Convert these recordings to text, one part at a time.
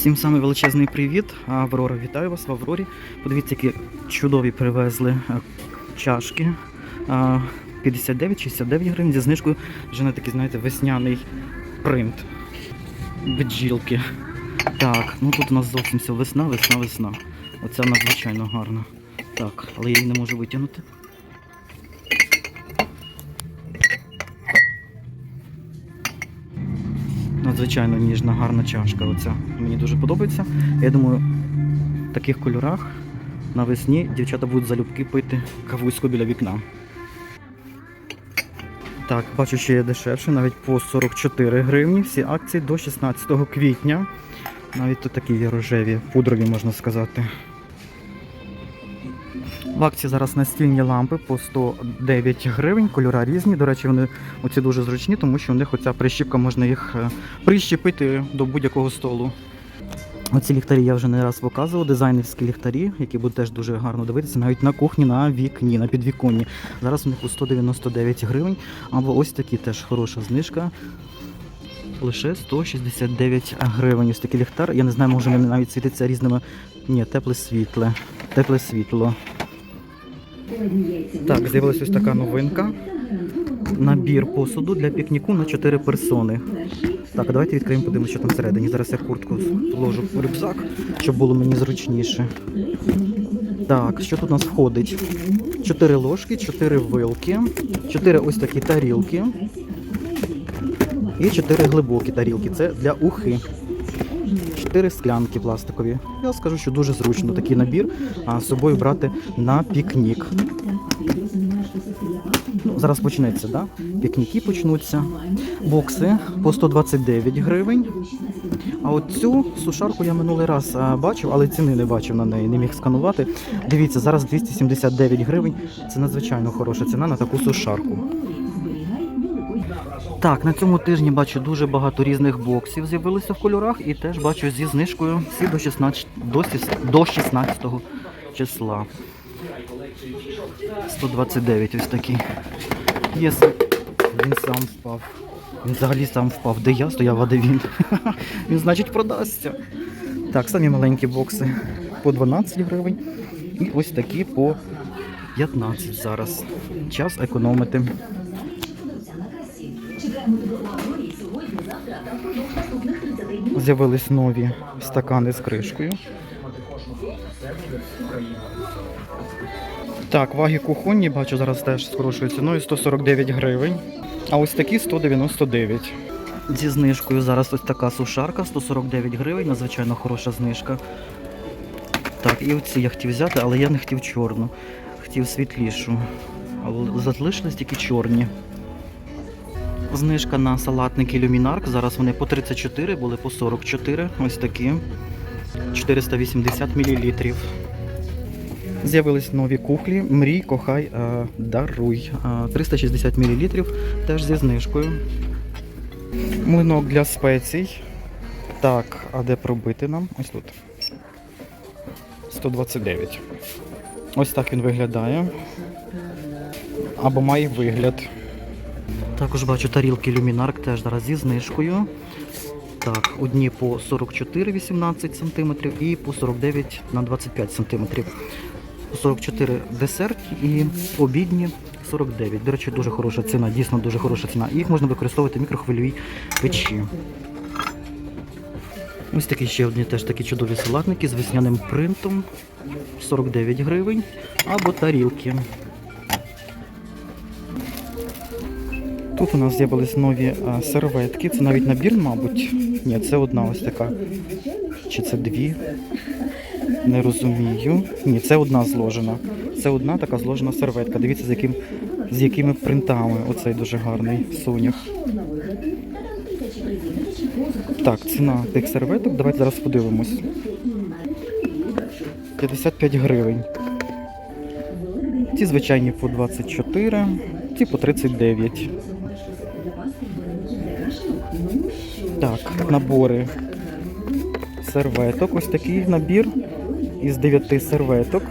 Всім самий величезний привіт. Аврора, вітаю вас в Аврорі. Подивіться, які чудові привезли е, чашки. 59-69 гривень зі знижкою. Вже на такий, знаєте, весняний принт. Бджілки. Так, ну тут у нас зовсім все весна, весна, весна. Оця надзвичайно гарна. Так, але я її не можу витягнути. Надзвичайно ніжна, гарна чашка. Оця. Мені дуже подобається. Я думаю, в таких кольорах навесні дівчата будуть залюбки пити кавуську біля вікна. Так, бачу, що є дешевше, навіть по 44 гривні. Всі акції до 16 квітня. Навіть тут такі є рожеві, пудрові, можна сказати. В акції зараз настільні лампи по 109 гривень, кольора різні. До речі, вони оці дуже зручні, тому що у них оця прищіпка можна їх е, прищепити до будь-якого столу. Оці ліхтарі я вже не раз показував, дизайнерські ліхтарі, які будуть теж дуже гарно дивитися, навіть на кухні, на вікні, на підвіконні. Зараз у них по 199 гривень, або ось такі теж хороша знижка. Лише 169 гривень. Ось такий ліхтар. Я не знаю, може він навіть світиться різними. Ні, тепле світле. Тепле світло. Так, з'явилася ось така новинка. Набір посуду для пікніку на 4 персони. Так, давайте відкриємо, подивимося, що там всередині. Зараз я куртку вложу в рюкзак, щоб було мені зручніше. Так, що тут у нас входить? 4 ложки, 4 вилки, 4 ось такі тарілки. І 4 глибокі тарілки. Це для ухи. 4 склянки пластикові. Я скажу, що дуже зручно такий набір а, з собою брати на пікнік. Ну, зараз почнеться, да? Пікніки почнуться. Бокси по 129 гривень. А от цю сушарку я минулий раз бачив, але ціни не бачив на неї, не міг сканувати. Дивіться, зараз 279 гривень. Це надзвичайно хороша ціна на таку сушарку. Так, на цьому тижні бачу дуже багато різних боксів з'явилося в кольорах і теж бачу зі знижкою всі до 16, до, до 16 числа. 129 ось такий. Є він сам впав. Він взагалі сам впав. Де я стояв, а де він. Він, значить, продасться. Так, самі маленькі бокси по 12 гривень. І ось такі по 15 зараз. Час економити. З'явились нові стакани з кришкою. Так, ваги кухонні, бачу, зараз теж з хорошою ціною 149 гривень. А ось такі 199. Зі знижкою зараз ось така сушарка 149 гривень, надзвичайно хороша знижка. Так, і оці я хотів взяти, але я не хотів чорну. Хотів світлішу. Але залишились тільки чорні. Знижка на салатники люмінарк. Зараз вони по 34, були по 44. Ось такі. 480 мл. З'явились нові кухлі. Мрій, кохай, е, даруй. Е, 360 мл. Теж зі знижкою. Млинок для спецій. Так, а де пробити нам? Ось тут. 129. Ось так він виглядає. Або має вигляд. Також бачу тарілки Люмінарк теж зараз зі знижкою. Так, одні по 44,18 см і по 49 на 25 см. По 44 десерт і обідні 49. До речі, дуже хороша ціна, дійсно дуже хороша ціна. І їх можна використовувати в мікрохвильовій печі. Ось такі ще одні теж такі чудові салатники з весняним принтом 49 гривень або тарілки. Тут у нас з'явились нові а, серветки. Це навіть набір, мабуть. Ні, це одна ось така. Чи це дві? Не розумію. Ні, це одна зложена. Це одна така зложена серветка. Дивіться, з, яким, з якими принтами. Оцей дуже гарний сонях. Так, ціна тих серветок. Давайте зараз подивимось. 55 гривень. Ці звичайні по 24, ці по 39. Набори серветок. Ось такий набір із 9 серветок.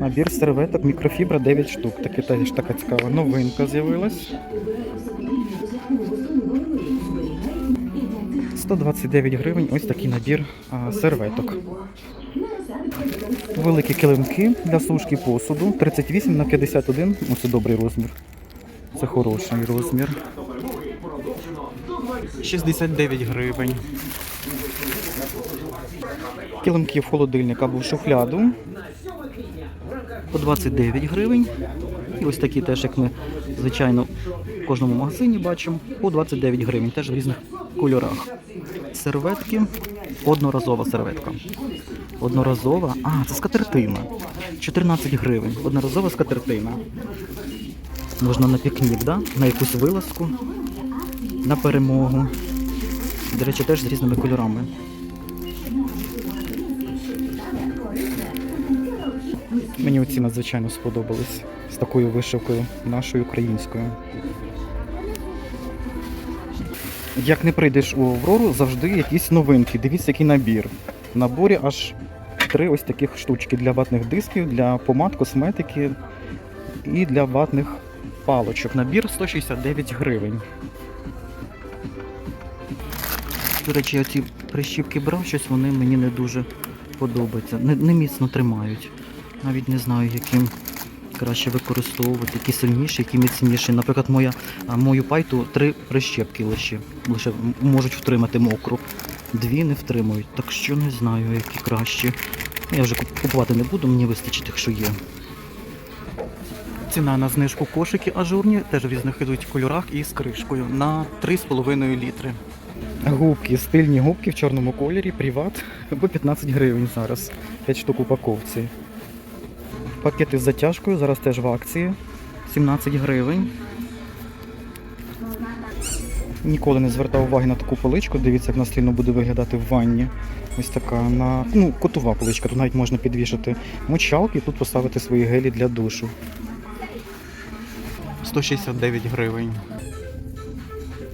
Набір серветок, мікрофібра 9 штук. Таке теж така цікава новинка з'явилась. 129 гривень ось такий набір а, серветок. Великі килимки для сушки посуду 38 на 51. Ну, це добрий розмір. Це хороший розмір. 69 гривень. Килимки в холодильник або в шухляду. По 29 гривень. І ось такі теж, як ми звичайно в кожному магазині бачимо, по 29 гривень, теж в різних кольорах. Серветки, одноразова серветка. Одноразова. А, це скатертина. 14 гривень. Одноразова скатертина. Можна на пікнік, да? на якусь вилазку, на перемогу. До речі, теж з різними кольорами. Мені оці надзвичайно сподобались з такою вишивкою нашою українською. Як не прийдеш у Аврору, завжди якісь новинки. Дивіться, який набір. В наборі аж три ось таких штучки для ватних дисків, для помад, косметики і для ватних палочок. Набір 169 гривень. До речі, я ці прищіпки брав, щось вони мені не дуже подобаються. Не, не міцно тримають. Навіть не знаю, яким краще використовувати, які сильніші, які міцніші. Наприклад, моя, мою пайту три прищепки лише, лише можуть втримати мокру. Дві не втримують. Так що не знаю, які кращі. Я вже купувати не буду, мені вистачить тих, що є. Ціна на знижку кошики ажурні, теж в різних кольорах і з кришкою на 3,5 літри. Губки, стильні губки в чорному кольорі, приват по 15 гривень зараз. 5 штук упаковці. Пакети з затяжкою зараз теж в акції. 17 гривень. Ніколи не звертав уваги на таку поличку. Дивіться, як вона стильно буде виглядати в ванні. Ось така на ну, котова поличка. Тут навіть можна підвішати мочалки і тут поставити свої гелі для душу. 169 гривень.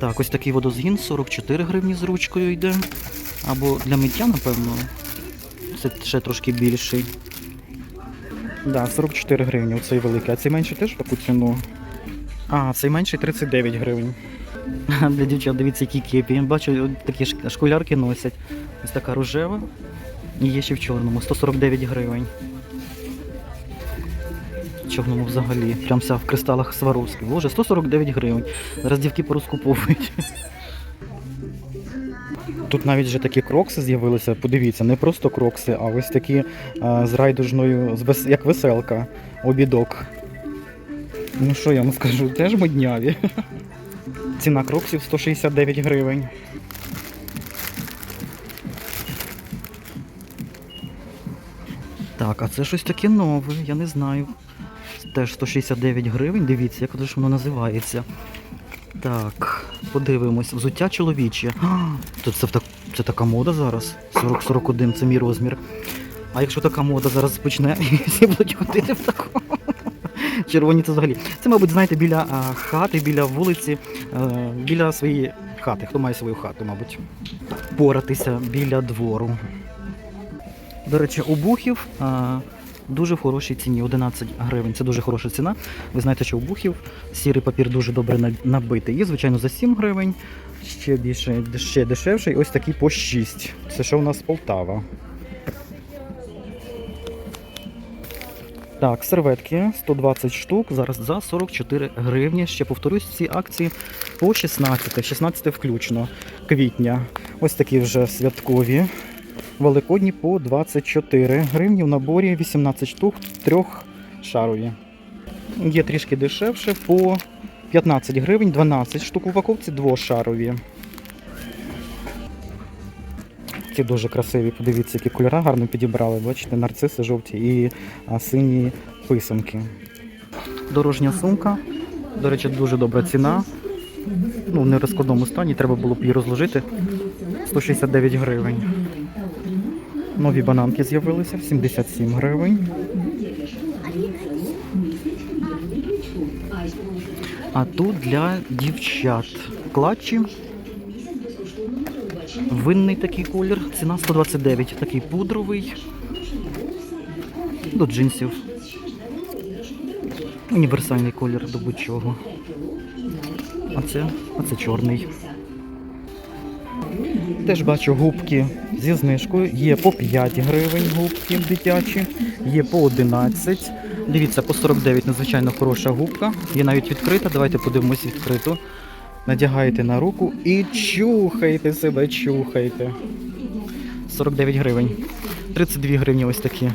Так, ось такий водозгін 44 гривні з ручкою йде. Або для миття, напевно. Це ще трошки більший. Да, 44 гривні, оцей великий. А цей менший теж таку ціну. А, цей менший 39 гривень. Для дівчат, дивіться, які кепі. Я бачу, такі школярки носять. Ось така рожева. І є ще в чорному. 149 гривень. Чорному взагалі. Прям вся в кристалах Сваровських. Боже, 149 гривень. Зараз дівки порозкуповують. Тут навіть вже такі крокси з'явилися. Подивіться, не просто крокси, а ось такі а, з райдужною, з вес- як веселка, обідок. Ну що я вам скажу, теж модняві. Ціна кроксів 169 гривень. Так, а це щось таке нове, я не знаю. Теж 169 гривень. Дивіться, як же воно називається. Так, подивимось. Взуття чоловіче. А, то це, це така мода зараз. 40-41 це мій розмір. А якщо така мода зараз почне, всі будуть ходити в такому. Червоні це взагалі. Це, мабуть, знаєте, біля а, хати, біля вулиці, е, біля своєї хати. Хто має свою хату, мабуть. Поратися біля двору. До речі, обухів а, дуже в хорошій ціні. 11 гривень. Це дуже хороша ціна. Ви знаєте, що обухів сірий папір дуже добре набитий. Є, звичайно, за 7 гривень, ще більше, ще дешевший. Ось такий по 6. Це що у нас Полтава. Так, серветки 120 штук, зараз за 44 гривні. Ще повторюсь, ці акції по 16, 16 включно квітня. Ось такі вже святкові. Великодні по 24 гривні. В наборі 18 штук, трьох шарові. Є трішки дешевше по 15 гривень, 12 штук в упаковці, двошарові. Ці дуже красиві, подивіться, які кольори гарно підібрали. Бачите, нарциси жовті і сині писанки. Дорожня сумка. До речі, дуже добра ціна. Ну, в нерозкладному стані, треба було б її розложити. 169 гривень. Нові бананки з'явилися, 77 гривень. А тут для дівчат клатчі. Винний такий колір, ціна 129, такий пудровий. До джинсів. Універсальний колір до будь-чого. А це, а це чорний. Теж бачу губки зі знижкою. Є по 5 гривень губки дитячі, є по 11. Дивіться, по 49 надзвичайно хороша губка. Є навіть відкрита. Давайте подивимось відкриту. Надягаєте на руку і чухайте себе, чухайте. 49 гривень. 32 гривні ось такі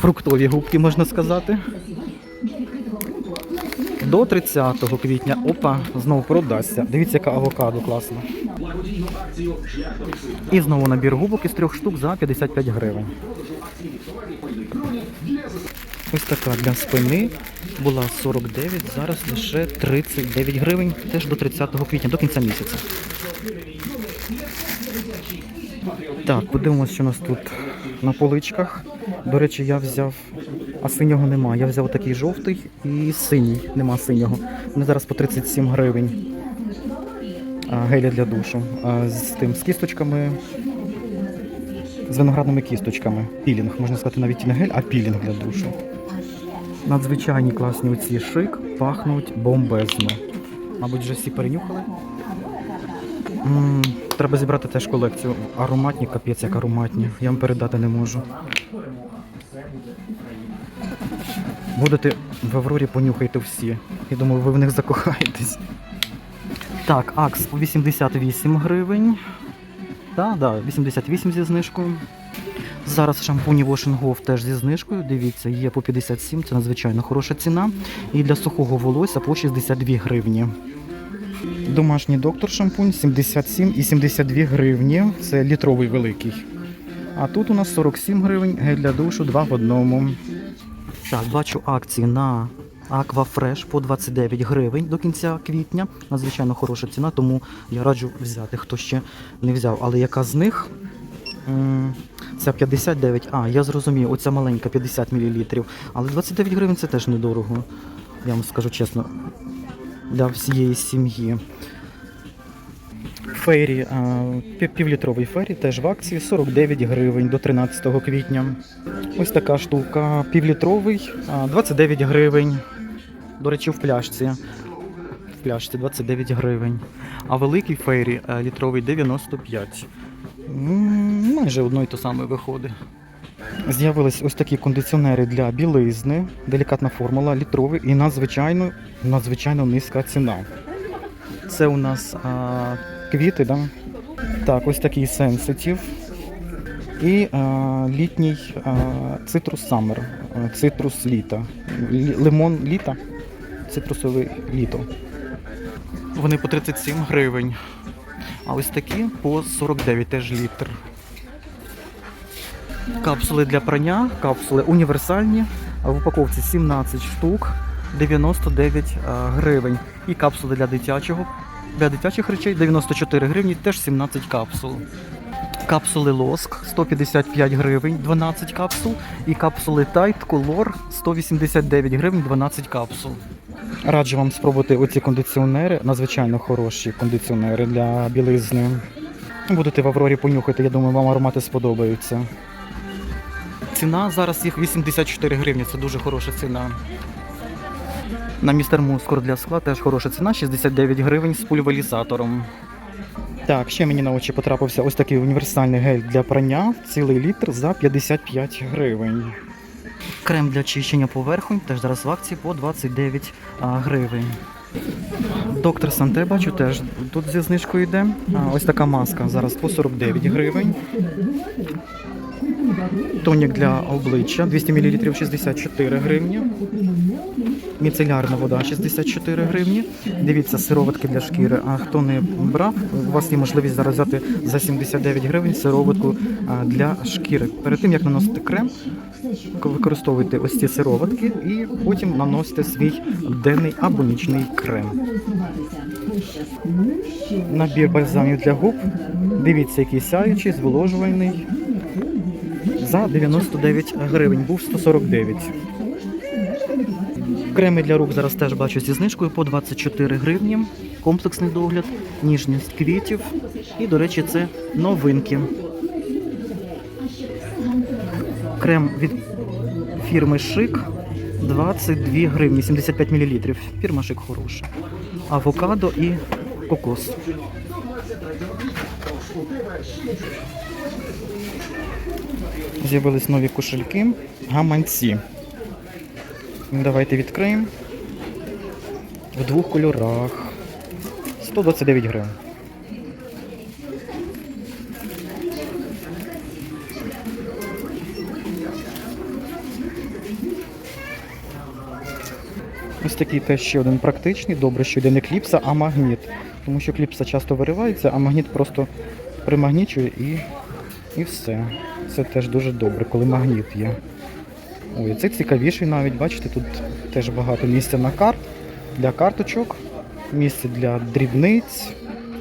фруктові губки, можна сказати. До 30 квітня. Опа, знову продасться. Дивіться, яка авокадо класна. І знову набір губок із трьох штук за 55 гривень. Ось така для спини була 49, зараз лише 39 гривень, теж до 30 квітня, до кінця місяця. Так, подивимось, що у нас тут на поличках. До речі, я взяв, а синього нема. Я взяв такий жовтий і синій. Нема синього. Вони зараз по 37 гривень. А, геля для душу. З тим з кісточками. З виноградними кісточками. Пілінг, можна сказати, навіть не гель, а пілінг для душу. Надзвичайні класні оці шик пахнуть бомбезно. Мабуть, вже всі перенюхали. М, Треба зібрати теж колекцію. Ароматні, капець, як ароматні. Я вам передати не можу. Будете в Аврорі понюхайте всі. Я думаю, ви в них закохаєтесь. Так, Акс по 88 гривень. Так, да, 88 зі знижкою. Зараз шампуні Wash Go теж зі знижкою. Дивіться, є по 57, це надзвичайно хороша ціна. І для сухого волосся по 62 гривні. Домашній доктор шампунь 77 і 72 гривні. Це літровий великий. А тут у нас 47 гривень, гель для душу, два в одному. Так, бачу акції на Aquafresh по 29 гривень до кінця квітня. Надзвичайно хороша ціна, тому я раджу взяти, хто ще не взяв. Але яка з них? Ця 59. А, я зрозумів, оця маленька 50 мл. Але 29 гривень це теж недорого. Я вам скажу чесно. Для всієї сім'ї. Фейрі, півлітровий фейрі теж в акції 49 гривень до 13 квітня. Ось така штука. Півлітровий 29 гривень. До речі, в пляшці. В пляшці 29 гривень. А великий фейрі літровий 95. Майже одно й то саме виходить. З'явились ось такі кондиціонери для білизни, делікатна формула, літровий і надзвичайно, надзвичайно низька ціна. Це у нас а, квіти, да? Так, ось такий сенситив. І а, літній а, цитрус самер, цитрус літа. Лі- Лимон літа, цитрусове літо. Вони по 37 гривень. А ось такі по 49 теж літр. Капсули для прання, капсули універсальні. В упаковці 17 штук, 99 гривень. І капсули для дитячого. Для дитячих речей 94 гривні, теж 17 капсул. Капсули лоск 155 гривень, 12 капсул. І капсули Tide Color 189 гривень, 12 капсул. Раджу вам спробувати оці кондиціонери, надзвичайно хороші кондиціонери для білизни. Будете в Аврорі понюхати, я думаю, вам аромати сподобаються. Ціна зараз їх 84 гривні, це дуже хороша ціна. На містер Мускур для скла теж хороша ціна, 69 гривень з пульверізатором. Так, ще мені на очі потрапився ось такий універсальний гель для прання, цілий літр за 55 гривень. Крем для чищення поверхонь теж зараз в акції по 29 а, гривень. Доктор Санте бачу теж тут зі знижкою йде. А, ось така маска зараз по 49 гривень. Тонік для обличчя 200 мл 64 гривні. Міцелярна вода 64 гривні. Дивіться, сироватки для шкіри. А хто не брав, у вас є можливість зараз взяти за 79 гривень сироватку для шкіри. Перед тим як наносити крем, використовуйте ось ці сироватки і потім наносите свій денний або нічний крем. Набір бальзамів для губ. Дивіться, який сяючий, зволожувальний. За 99 гривень, був 149. Креми для рук зараз теж бачу зі знижкою по 24 гривні. Комплексний догляд, ніжність квітів. І, до речі, це новинки. Крем від фірми Шик 22 гривні, 75 мл. Фірма Шик хороша. Авокадо і кокос. З'явились нові кошельки, гаманці. Давайте відкриємо. В двох кольорах. 129 гривень. Ось такий теж ще один практичний. Добре, що йде не кліпса, а магніт. Тому що кліпса часто виривається, а магніт просто примагнічує і, і все. Це теж дуже добре, коли магніт є. Ой, це цікавіший навіть, бачите, тут теж багато місця на карт, для карточок, місце для дрібниць,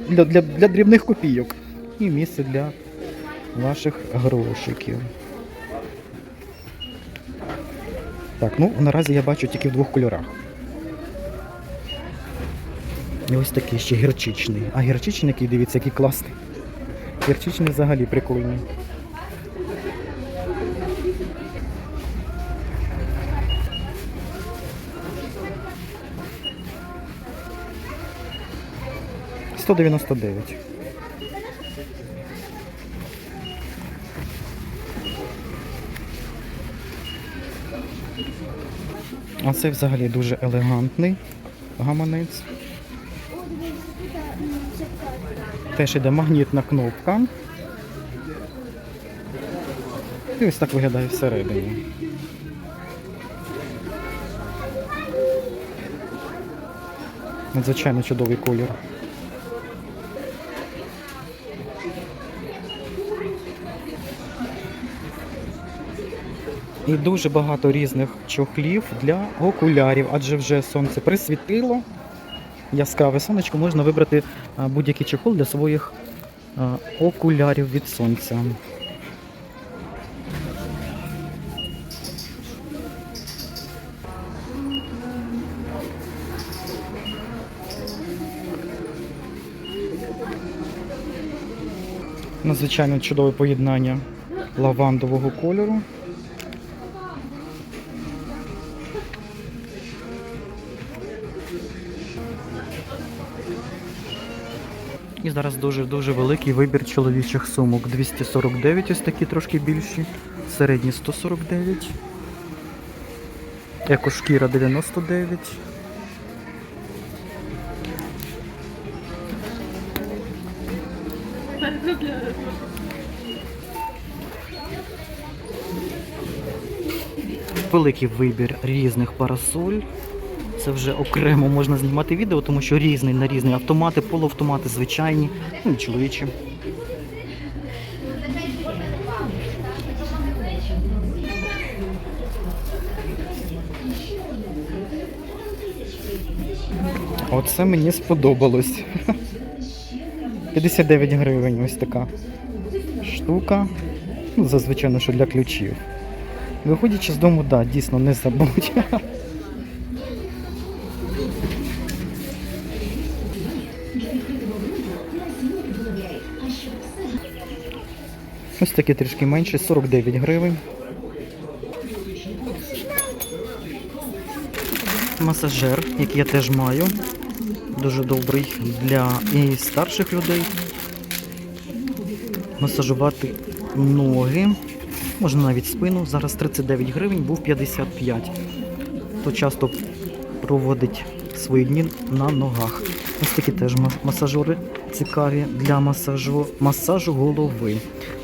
для, для, для дрібних копійок і місце для ваших грошиків. Так, ну наразі я бачу тільки в двох кольорах. І ось такий ще гірчичний. А гірчичний, який, дивіться, який класний. Гірчичний взагалі прикольний. Сто дев'яносто дев'ять. А це взагалі дуже елегантний гаманець. Теж іде магнітна кнопка. І ось так виглядає всередині. Надзвичайно чудовий колір. І дуже багато різних чохлів для окулярів, адже вже сонце присвітило. Яскраве сонечко можна вибрати будь-який чохол для своїх окулярів від сонця. Надзвичайно чудове поєднання лавандового кольору. І зараз дуже-дуже великий вибір чоловічих сумок. 249, ось такі трошки більші, середні 149, екошкіра 99. Великий вибір різних парасоль. Це вже окремо можна знімати відео, тому що різний на різний автомати, полуавтомати звичайні, ну і чоловічі. Оце мені сподобалось. 59 гривень ось така штука. Ну, зазвичай, що для ключів. Виходячи з дому, да, дійсно не забудь. такі трішки менші, 49 гривень. Масажер, який я теж маю. Дуже добрий для і старших людей. Масажувати ноги. Можна навіть спину. Зараз 39 гривень, був 55. То часто проводить свої дні на ногах. Ось такі теж масажори цікаві для масажу, масажу голови.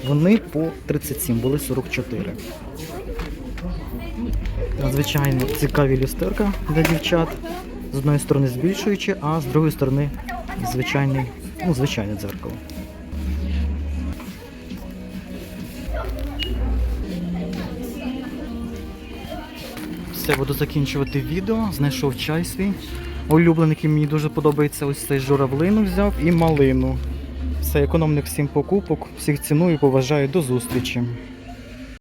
Вони по 37, були 44. Надзвичайно цікаві люстерка для дівчат. З одної сторони збільшуючи, а з другої сторони звичайний, ну, звичайне дзеркало. Все, буду закінчувати відео. Знайшов чай свій. Улюблений, який мені дуже подобається, ось цей журавлину взяв і малину. Все, економних всім покупок, всіх ціную, поважаю, до зустрічі.